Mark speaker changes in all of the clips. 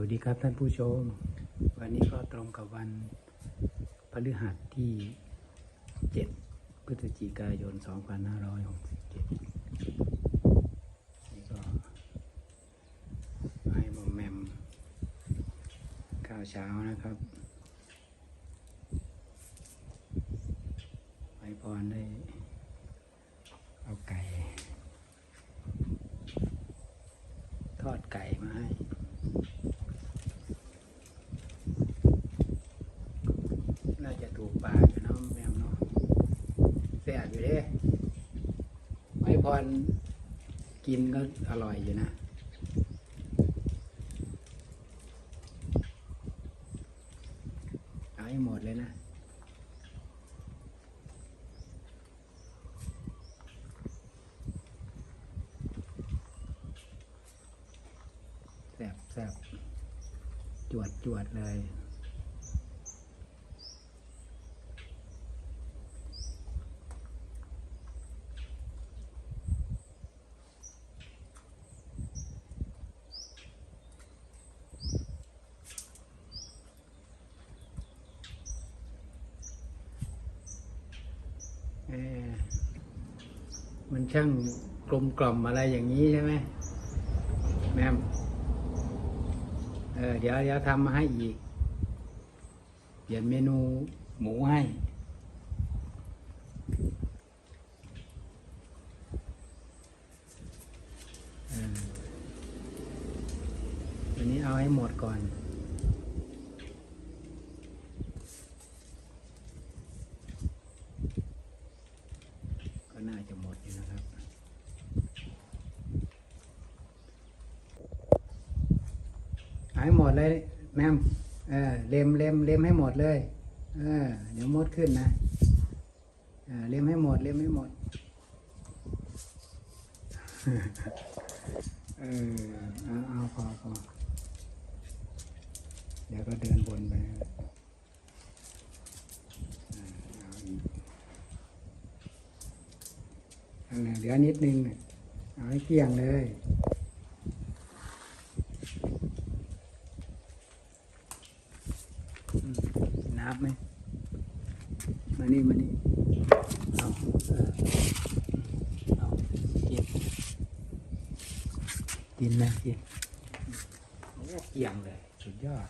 Speaker 1: วัสดีครับท่านผู้ชม วันนี้ก็ตรงกับวันพฤหัสที่ 7 พฤศจิกายน 2567 นี่ก็ให้มอมแมมข้าวเช้านะครับไว้พรได้ เอาไก่ ทอดไก่มาให้ น่าจะถูกปากอยู่เนาะแมวเนาะแซ่บ อยู่เด้ไอพรกินก็อร่อยอยู่นะ เอาให้หมดเลยนะแซ่บแซ่บจวดจวดเลย มันช่างกลมกล่อมอะไรอย่างนี้ใช่ไหมแมมเออเดี๋ยวเดี๋ยวทำมาให้อีก เปลี่ยนเมนูหมูให้ออวันนี้เอาให้หมดก่อนาจะหมดอยู่นะครับเอาให้หมดเลยแมมเออเล็มเล็มเล็มให้หมดเลย เออ เดี๋ยวมดขึ้นนะเออเล็มให้หมด เล็มให้หมด เออเอาเอาพอพอเดี๋ยวก็เดินบนไปนะเออเอาอีก อันนั้น เหลือนิดนึงน่ะเอาให้เกลี้ยงเลยอืมนับไหมมานี่มานี่เอาเออเอากินกินนะกินโอ้เกลี้ยงเลย สุดยอด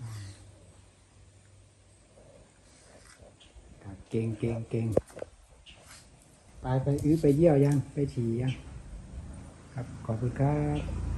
Speaker 1: อืมครับเก่งเก่งเก่ง ไปไปอื้อไปเยี่ยวยัง ไปฉี่ยัง ครับ ขอบคุณครับ